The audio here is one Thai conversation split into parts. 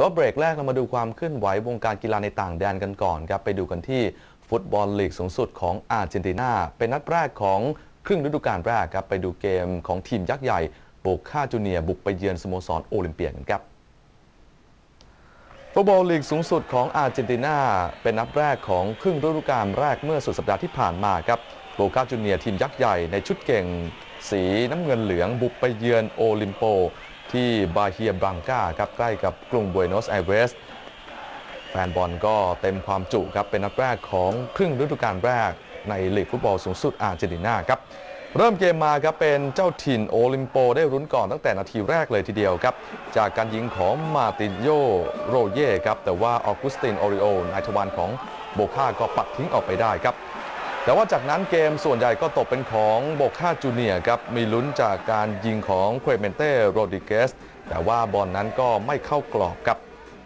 แต่ว่าเบรกแรกเรามาดูความเคลื่อนไหววงการกีฬาในต่างแดนกันก่อนครับไปดูกันที่ฟุตบอลลีกสูงสุดของอาร์เจนตินา เป็นนัดแรกของครึ่งฤดูกาลแรกครับไปดูเกมของทีมยักษ์ใหญ่โบกคาจูเนียบุกไปเยือนสโมสรโอลิมเปียกันครับฟุตบอลลีกสูงสุดของอาร์เจนตินา เป็นนัดแรกของครึ่งฤดูกาลแรกเมื่อสุดสัปดาห์ที่ผ่านมาครับโบกาจูเนียทีมยักษ์ใหญ่ในชุดเก่งสีน้ำเงินเหลืองบุกไปเยือนโอลิมโป ที่บาเฮียบังกาครับใกล้กับกรุงบัวโนสไอเรสแฟนบอลก็เต็มความจุครับเป็นนัดแรกของครึ่งฤดูกาลแรกในลีกฟุตบอลสูงสุดอาร์เจนตินาครับเริ่มเกมมาครับเป็นเจ้าถิ่นโอลิมโปได้รุ้นก่อนตั้งแต่นาทีแรกเลยทีเดียวครับ จากการยิงของมาตินโยโรเย่ครับแต่ว่าออกุสตินโอริโอนายทวารของโบคาก็ปัดทิ้งออกไปได้ครับ แต่ว่าจากนั้นเกมส่วนใหญ่ก็ตกเป็นของโบคาจูเนียครับ มีลุ้นจากการยิงของเครเมนเต้โรดิเกส แต่ว่าบอลนั้นก็ไม่เข้ากรอบครับ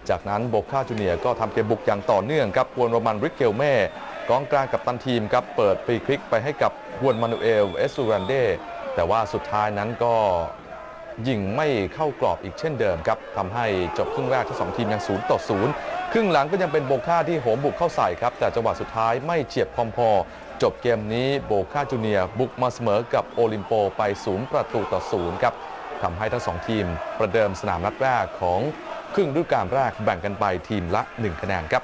จากนั้นโบคาจูเนียก็ทำเกมบุกอย่างต่อเนื่องครับฮวนโรมันริกเกลเม่กองกลางกับตันทีมครับ เปิดฟรีคลิกไปให้กับฮวนมานูเอล เอสูรันเด แต่ว่าสุดท้ายนั้นก็ยิงไม่เข้ากรอบอีกเช่นเดิมครับทำให้จบครึ่งแรกทั้งสองทีมยัง0ต่อ0ครึ่งหลังก็ยังเป็นโบค่าที่โหมบุกเข้าใส่ครับ แต่จังหวะสุดท้ายไม่เฉียบพอมพอ จบเกมนี้โบคาจูเนียบุกมาเสมอกับโอลิมโปไป0ประตูต่อ0ครับทำให้ทั้งสองทีมประเดิมสนามนัดแรกของครึ่งฤดูกาลแรกแบ่งกันไปทีมละ 1 คะแนนครับ